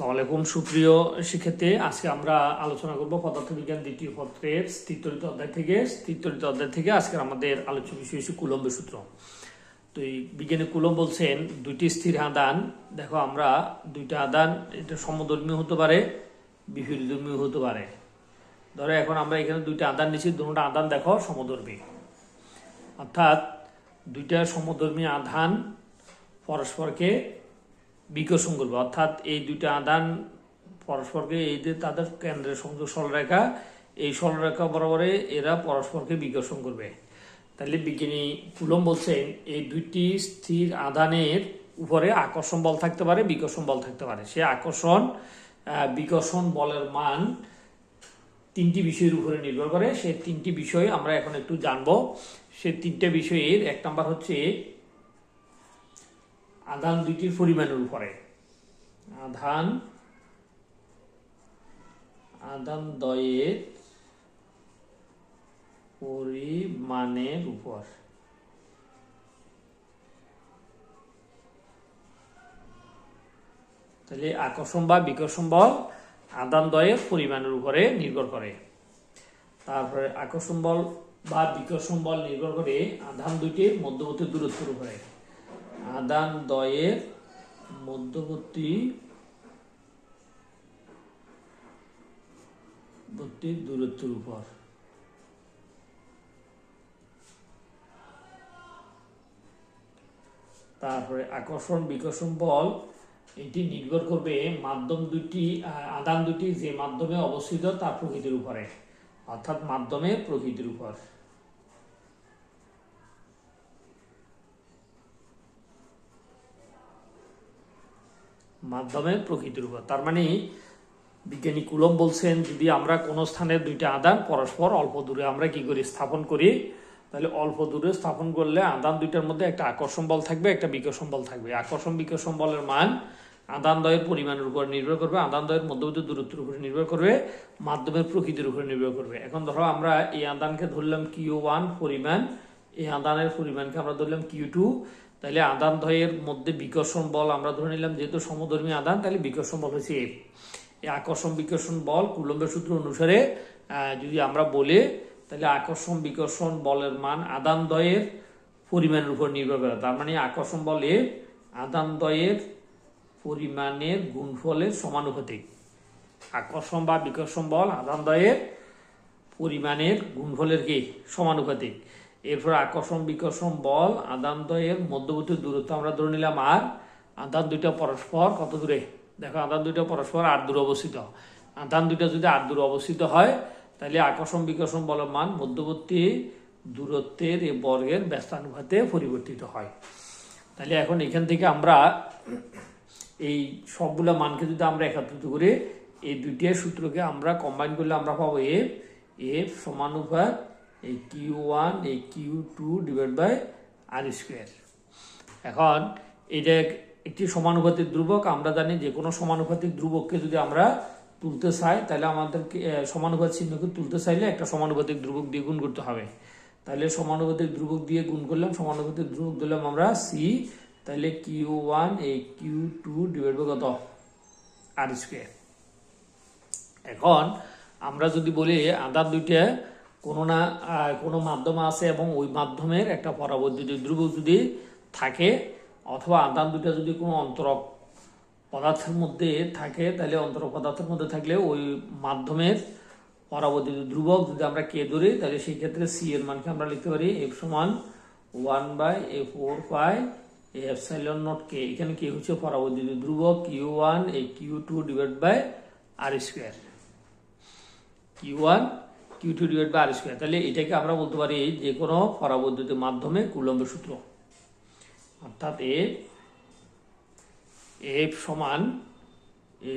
আসসালামু আলাইকুম সুপ্রিয় শিক্ষার্থী আজকে আমরা আলোচনা করব পদার্থবিজ্ঞান দ্বিতীয় পত্রের স্থিতরিত অধ্যায় থেকে। স্থিতরিত অধ্যায় থেকে আজকে আমাদের আলোচ্য বিষয় হচ্ছে কুলম্বের সূত্র। তো এই বিজ্ঞানী কুলম বলছেন, দুইটি স্থির আদান, দেখো আমরা দুইটা আদান, এটা সমধর্মী হতে পারে বিপরীতধর্মী হতে পারে। ধরো এখন আমরা এখানে দুইটা আদান নিচ্ছি দুটো আদান দেখো সমধর্মী অর্থাৎ দুইটা সমধর্মী আধান পরস্পরকে বিকর্ষণ করবে অর্থাৎ এই দুইটা আদান পরস্পরকে এই যে তাদের কেন্দ্রের সংযোগ সরলরেখা, এই সরলরেখা বরাবরে এরা পরস্পরকে বিকর্ষণ করবে। তাহলে বিজ্ঞানী কুলম বলছেন, এই দুইটি স্থির আদানের উপরে আকর্ষণ বল থাকতে পারে, বিকর্ষণ বল থাকতে পারে। সে আকর্ষণ বিকর্ষণ বলের মান তিনটি বিষয়ের উপরে নির্ভর করে। সে তিনটি বিষয় আমরা এখন একটু জানব। সে তিনটে বিষয়ের, এক নাম্বার হচ্ছে আধান দুইটির পরিমাণের উপরে। আধান আধান দয়ের পরিমাণের উপর। তাহলে আকর্ষণ বা বিকর্ষণ বল আদান দয়ের পরিমাণের উপরে নির্ভর করে। তারপরে আকর্ষণ বল বা বিকর্ষণ বল নির্ভর করে আধান দুইটির মধ্যবর্তী দূরত্বের উপরে। আদান দয়ের মধ্যবর্তী বর্তী দূরত্বের উপর। তারপরে আকর্ষণ বিকর্ষণ বল, এটি নির্ভর করবে মাধ্যম দুটি আদান দুটি যে মাধ্যমে অবস্থিত তার প্রকৃতির উপরে, অর্থাৎ মাধ্যমের প্রকৃতির উপর। মাধ্যমে প্রকৃতির উপর তার মানে বিজ্ঞানী কুলম বলছেন, যদি আমরা কোনো স্থানের দুইটা আদান পরস্পর অল্প দূরে আমরা কি করি? স্থাপন করি। তাহলে অল্প দূরে স্থাপন করলে আদান দুইটার মধ্যে একটা আকর্ষণ বল থাকবে, একটা বিকর্ষণ বল থাকবে। আকর্ষণ, বিকর্ষণ বলের মান আদান দয়ের পরিমাণের উপর নির্ভর করবে, আদান দয়ের মধ্যবর্তী দূরত্বের উপরে নির্ভর করবে, মাধ্যমের প্রকৃতির উপরে নির্ভর করবে। এখন ধরো আমরা এই আদানকে ধরলাম কিউ ওয়ান পরিমাণ, এই আদানের পরিমাণকে আমরা ধরলাম কিউ টু তাহলে আদান দ্বয়ের মধ্যে বিকর্ষণ বল আমরা ধরে নিলাম, যেহেতু সমধর্মী আদান তাহলে বিকর্ষণ বল হচ্ছে এফ এই আকর্ষণ বিকর্ষণ বল কুলম্বের সূত্র অনুসারে যদি আমরা বলি তাহলে আকর্ষণ বিকর্ষণ বলের মান আদান দ্বয়ের পরিমাণের উপর নির্ভর করে। তার মানে আকর্ষণ বল এফ আদান দ্বয়ের পরিমাণের গুণফলের সমানুপাতিক। আকর্ষণ বা বিকর্ষণ বল আদান দ্বয়ের পরিমাণের গুণফলের কি? সমানুপাতিক। এরপর আকর্ষণ, বিকর্ষণ, বল, আদান দ্বয়ের মধ্যবর্তী দূরত্ব আমরা ধরে নিলাম আর। আদান দুইটা পরস্পর, কত দূরে? দেখো, আদান দুইটা পরস্পর আট দূরে অবস্থিত। আদান দুইটা যদি আট দূরে অবস্থিত হয়, তাহলে আকর্ষণ, বিকর্ষণ বলের মান মধ্যবর্তী দূরত্বের এই বর্গের ব্যস্তানুপাতে পরিবর্তিত হয়। তাহলে এখন এখান থেকে আমরা এই সবগুলো মানকে যদি আমরা একত্রিত করে এই দুইটা সূত্রকে আমরা কম্বাইন করলে আমরা পাবো এফ এফ সমানুপাত এই কিউ ওয়ান এই Q two divide by r square এখন এটা একটি সমানুপাতিক ধ্রুবক, আমরা জানি যে কোনো সমানুপাতিক ধ্রুবককে যদি আমরা তুলতে চাই, তাহলে আমাদেরকে সমানুপাত চিহ্নকে তুলতে চাইলে একটা সমানুপাতিক ধ্রুবক দিয়ে গুণ করতে হবে। তাহলে সমানুপাতিক ধ্রুবক দিয়ে গুণ করলাম, সমানুপাতিক ধ্রুবক দিলাম আমরা সি তাহলে কিউ ওয়ান এই কিউ টু ডিভাইড বাই কত? আর স্কোয়ার এখন আমরা যদি বলি আদার দুইটা কোনো না কোনো মাধ্যম আছে এবং ওই মাধ্যমের একটা পরাবর্তিত ধ্রুবক যদি থাকে, অথবা আদান দুইটা যদি কোনো অন্তরক পদার্থের মধ্যে থাকে, তাহলে অন্তর পদার্থের মধ্যে থাকলে ওই মাধ্যমের পরাবর্তিত ধ্রুবক যদি আমরা কে ধরি, তাহলে সেই ক্ষেত্রে সি এর মানকে আমরা লিখতে পারি এফ সমান ওয়ান বাই এ ফোর এ এফ সাইলন নট কে এখানে কে হচ্ছে পরাবর্তিত ধ্রুবক Q one A Q two divide by r square Q one Q two divide by r square তাহলে এটাকে আমরা বলতে পারি যে কোনো পরাবৈদ্যুতিক মাধ্যমে কুলম্বের সূত্র। অর্থাৎ এফ এফ সমান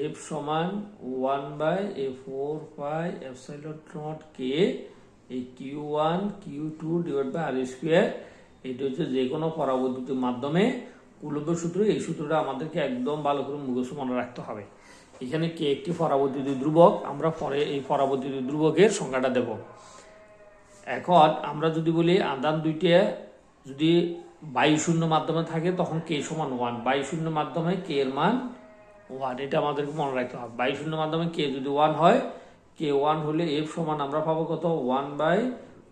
এফ সমান one by A four pi epsilon not K এই Q one Q two divide by r square এটা হচ্ছে যে কোনো পরাবৈদ্যুতিক মাধ্যমে কুলম্বের সূত্র, এই সূত্রটা আমাদেরকে একদম ভালো করে মুখস্থ মনে রাখতে হবে। এখানে কে একটি পরাবৈদ্যুতিক ধ্রুবক, আমরা পরে এই পরাবৈদ্যুতিক ধ্রুবকের সংখ্যাটা দেব। এখন আমরা যদি বলি আদান দুইটা যদি বায়ু শূন্য মাধ্যমে থাকে, তখন কে সমান ওয়ান বায়ু শূন্য মাধ্যমে কে এর মান ওয়ান এটা আমাদেরকে মনে রাখতে হবে। বাই শূন্য মাধ্যমে কে যদি ওয়ান হয়, কে ওয়ান হলে এফ সমান আমরা পাবো কত? One by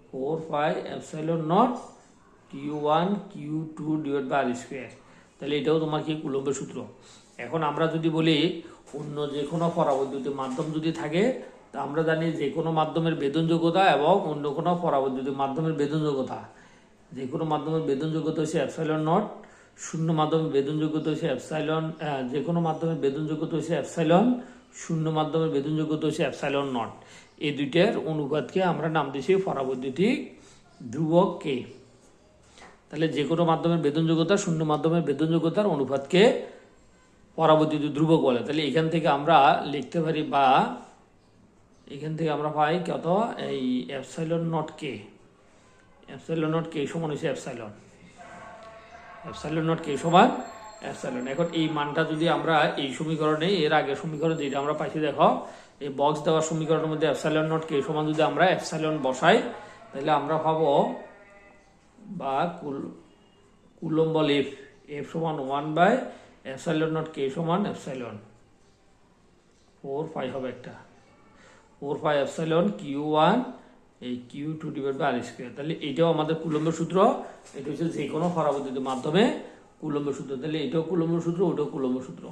four five epsilon not Q one Q two divide by r square তাহলে এটাও তোমার কি কুলম্বের সূত্র। এখন আমরা যদি বলি অন্য যে কোনো পরাবৈদ্যুতিক মাধ্যম যদি থাকে, তা আমরা জানি যে কোনো মাধ্যমের বেদনযোগ্যতা এবং অন্য কোনো পরাবৈদ্যুতিক মাধ্যমের বেদনযোগ্যতা। যে কোনো মাধ্যমের বেদনযোগ্যতা হচ্ছে অ্যাপসাইলন নট, শূন্য মাধ্যমে বেদনযোগ্যতা হচ্ছে অ্যাপসাইলন যে কোনো মাধ্যমে বেদনযোগ্যতা হচ্ছে অ্যাপসাইলন শূন্য মাধ্যমে বেদনযোগ্যতা হচ্ছে অ্যাপসাইলন নট। এই দুইটার অনুপাতকে আমরা নাম দিয়েছি পরাবৈদ্যুতিক ধ্রুবক কে তাহলে যে কোনো মাধ্যমের বেদনযোগ্যতা, শূন্য মাধ্যমের বেদনযোগ্যতার অনুপাতকে পরাবৈদ্যুতিক ধ্রুবক বলে, তাহলে এখান থেকে আমরা লিখতে পারি বা এখান থেকে আমরা পাই কত এই অ্যাপসাইলন নট কে। অ্যাপসাইলন নট কে সমান হচ্ছে অ্যাপসাইলন অ্যাপসাইলন নট কে সমান অ্যাপসাইলন এখন এই মানটা যদি আমরা এই সমীকরণে, এর আগের সমীকরণ যেটা আমরা পাইছি, দেখো, এই বক্স দেওয়ার সমীকরণের মধ্যে অ্যাপসাইলন নট কে সমান যদি আমরা অ্যাপসাইলন বসাই, তাহলে আমরা পাবো বা কুল, কুলম্ব এফ এফ সমান one by epsilon not K সমান অ্যাপসাইলন ফোর ফাইভ হবে একটা। Four five epsilon Q one, এই Q two divide by r square. তাহলে এটাও আমাদের কুলম্বের সূত্র, এটা হচ্ছে যে কোনো পরাবৈদ্যুতিক মাধ্যমে কুলম্বের সূত্র। তাহলে এটাও কুলম্বের সূত্র, ওটাও কুলম্বের সূত্র।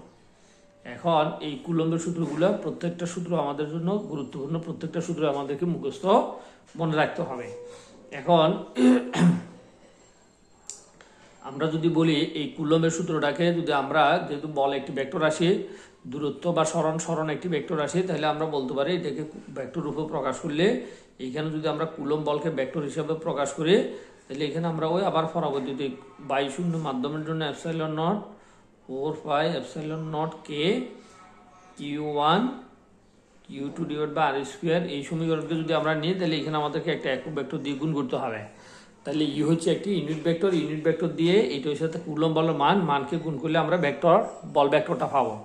এখন এই কুলম্বের সূত্রগুলো প্রত্যেকটা সূত্র আমাদের জন্য গুরুত্বপূর্ণ, প্রত্যেকটা সূত্র আমাদেরকে মুখস্থ মনে রাখতে হবে। এখন আমরা যদি বলি, এই কুলম্বের সূত্রটাকে যদি আমরা যেহেতু বল একটি ভেক্টর রাশি, দূরত্ব বা স্মরণ স্মরণ একটি ভেক্টর রাশি, তাহলে আমরা বলতে পারি এটাকে ভেক্টর রূপে প্রকাশ করলে, এখানে যদি আমরা কুলম বলকে ভেক্টর হিসাবে প্রকাশ করি, তাহলে এখানে আমরা ওই আবার পরাবৈদ্যুতিক বাই শূন্য মাধ্যমের জন্য epsilon not, four five epsilon not K, Q one, Q two divide by r square, এই সমীকরণকে যদি আমরা নিই, তাহলে এখানে আমাদেরকে একটা একক ভেক্টর দ্বিগুণ করতে হবে। তাহলে ই হচ্ছে একটি ইউনিট ভেক্টর ইউনিট ভেক্টর দিয়ে এটা হচ্ছে কুলম বলের মান, মানকে গুণ করলে আমরা ভেক্টর বল ভেক্টরটা পাবো।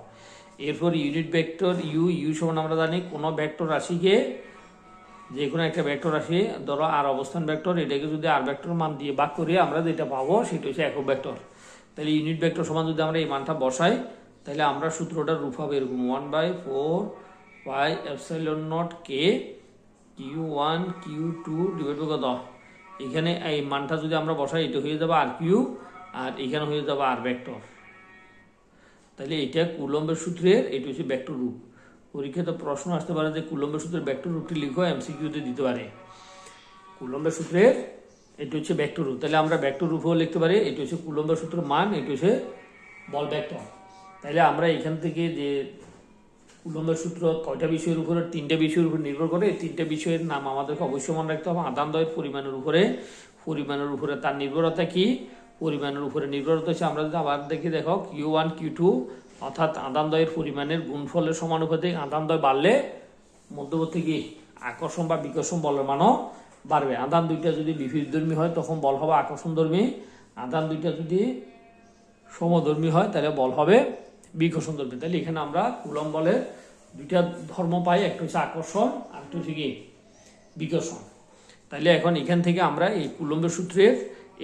এরপর ইউনিট ভেক্টর ইউ ইউ সমান আমরা জানি, কোনো ভেক্টর রাশিকে যে কোনো একটা ভেক্টর রাশি, ধরো আর অবস্থান ভেক্টর এটাকে যদি আর ভেক্টর মান দিয়ে ভাগ করি আমরা যেটা পাবো, সেটা হচ্ছে একক ভেক্টর তাহলে ইউনিট ভেক্টর সমান যদি আমরা এই মানটা বসাই, তাহলে আমরা সূত্রটা রূপ হবে এরকম one by four by epsilon not K Q one Q two divide by কত এখানে এই মানটা যদি আমরা বসাই, এটা হয়ে যাবে আর কিউ, আর এখানে হয়ে যাবে আর ভেক্টর। তাহলে এটা কুলম্বের সূত্রের, এটা হচ্ছে ভেক্টর রূপ। পরীক্ষাতে প্রশ্ন আসতে পারে যে কুলম্বের সূত্রের ভেক্টর রূপটি লিখো এমসিকিউতে দিতে পারে। কুলম্বের সূত্রের, এটা হচ্ছে ভেক্টর রূপ। তাহলে আমরা ভেক্টর রূপেও লিখতে পারি, এটা হচ্ছে কুলম্বের সূত্রের মান, এটা হচ্ছে বল ভেক্টর। তাহলে আমরা এখান থেকে যে কুলম্বের সূত্র কয়টা বিষয়ের উপরে, তিনটা বিষয়ের উপর নির্ভর করে তিনটা বিষয়ের নাম আমাদেরকে অবশ্যই মনে রাখতে হবে। আদান দয়ের পরিমাণের উপরে পরিমাণের উপরে তার নির্ভরতা কি? পরিমাণের উপরে নির্ভরতা হচ্ছে, আমরা যদি আবার দেখি, দেখো কিউ ওয়ান কিউ টু অর্থাৎ আদান দয়ের পরিমাণের গুণফলের সমানুপাতিক আদান দয় বাড়লে মধ্যবর্তী কি? আকর্ষণ বা বিকর্ষণ বলের মানও বাড়বে। আদান দুইটা যদি বিপরীতধর্মী হয়, তখন বল হবে আকর্ষণধর্মী। আদান দুইটা যদি সমধর্মী হয়, তাহলে বল হবে বিকর্ষণ ধর্মী তাহলে এখানে আমরা কুলম বলে দুইটা ধর্ম পাই, একটা হচ্ছে আকর্ষণ, আর একটা হচ্ছে বিকর্ষণ। তাহলে এখন এখান থেকে আমরা এই কুলম্বের সূত্রের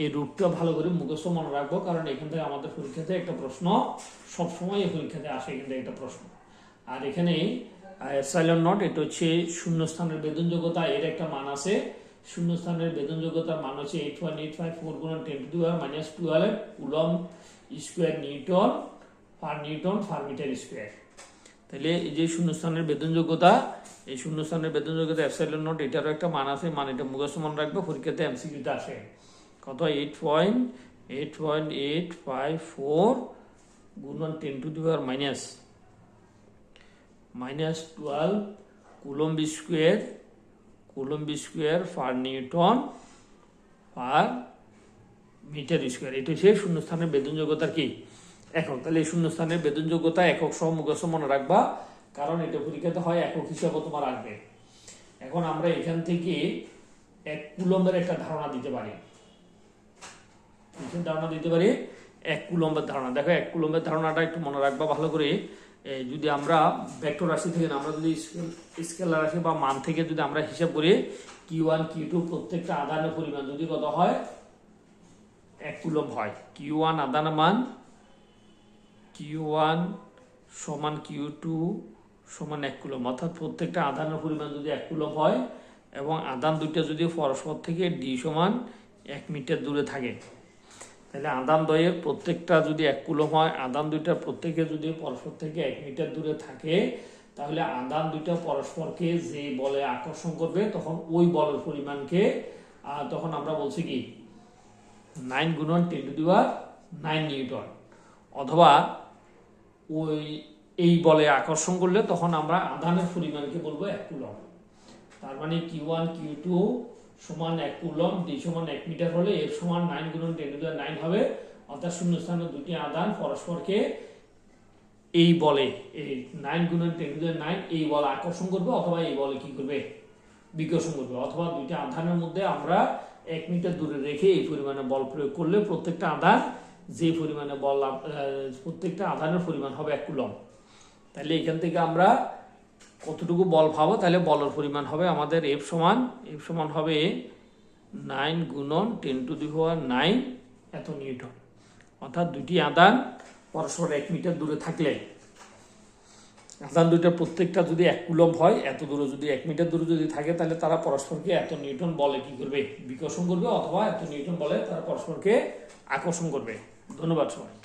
এই রূপটা ভালো করে মুখস্থ মনে রাখব, কারণ এখান থেকে আমাদের পরীক্ষাতে একটা প্রশ্ন, সবসময় এই পরীক্ষাতে আসে এখান থেকে একটা প্রশ্ন। আর এখানে সাইলন নট এটা হচ্ছে শূন্যস্থানের বেদনযোগ্যতা, এর একটা মান আছে। শূন্যস্থানের বেদনযোগ্যতার মান হচ্ছে eight one eight five four গুণ ten two minus twelve coulomb square newton per newton per metre square. তাহলে এই যে শূন্যস্থানের বেতনযোগ্যতা এই শূন্যস্থানের বেতনযোগ্যতা এফসাইলন নোট এটারও একটা মান আছে, মান এটা মুখস্থ মনে রাখবে, পরীক্ষাতে এমসিকিউতে আসে। কত? Eight point eight point eight five four গুণন ten to the power minus minus twelve coulomb square coulomb square per newton per metre square. এটা হচ্ছে শূন্যস্থানের বেতনযোগ্যতার কি? একক তাহলে এই শূন্যস্থানের বেতনযোগ্যতা একক সহ মুখস্থ মনে রাখবা, কারণ এটা পরীক্ষাতে হয় একক হিসাবে তোমার আসবে। এখন আমরা এখান থেকে এক কুলম্বের একটা ধারণা দিতে পারি। ধারণা দিতে পারি? এক কুলম্বের ধারণা। দেখো, এক কুলম্বের ধারণাটা একটু মনে রাখবা ভালো করে। যদি আমরা ভেক্টর রাশি থেকে, আমরা যদি স্কেলার রাশি বা মান থেকে যদি আমরা হিসাব করি কিউ ওয়ান কিউ টু প্রত্যেকটা আদানের পরিমাণ যদি কত হয়? এক কুলম্ব হয়। কিউ ওয়ান আদানের মান কিউ ওয়ান সমান কিউ টু সমান এক কুলম অর্থাৎ প্রত্যেকটা আধানের পরিমাণ যদি এক কুলম হয় এবং আধান দুইটা যদি পরস্পর থেকে ডি সমান এক মিটার দূরে থাকে, তাহলে আদান দ্বয়ের প্রত্যেকটা যদি এক কুলম হয় আদান দুইটা প্রত্যেকে যদি পরস্পর থেকে এক মিটার দূরে থাকে, তাহলে আদান দুইটা পরস্পরকে যে বলে আকর্ষণ করবে, তখন ওই বলের পরিমাণকে তখন আমরা বলছি কি? নাইন গুণন ten to the power nine newton. অথবা ওই, এই বলে আকর্ষণ করলে তখন আমরা আধানের পরিমাণকে বলব এক কুলম তার মানে কিউ ওয়ান কিউ টু সমান এক কুলম ডি সমান এক মিটার হলে এর সমান নাইন গুণন টেন টু নাইন হবে, অর্থাৎ শূন্য স্থানে দুটি আদান পরস্পরকে এই বলে, এই নাইন গুণন টেন টু নাইন এই বল আকর্ষণ করবে অথবা এই বলে কি করবে? বিকর্ষণ করবে। অথবা দুইটা আধানের মধ্যে আমরা এক মিটার দূরে রেখে এই পরিমাণে বল প্রয়োগ করলে প্রত্যেকটা আধান যে পরিমাণে বল প্রত্যেকটা আধানের পরিমাণ হবে এক কুলম। তাহলে এখান থেকে আমরা কতটুকু বল পাবো, তাহলে বলের পরিমাণ হবে আমাদের এফ সমান এফ সমান হবে নাইন গুণন ten to the power nine এত নিউটন। অর্থাৎ দুটি আদান পরস্পর এক মিটার দূরে থাকলে। আদান দুইটার প্রত্যেকটা যদি এক কুলম হয়, এত দূরে যদি এক মিটার দূরে যদি থাকে, তাহলে তারা পরস্পরকে এত নিউটন বলে কি করবে? বিকর্ষণ করবে অথবা এত নিউটন বলে তারা পরস্পরকে আকর্ষণ করবে। ধন্যবাদ সবাই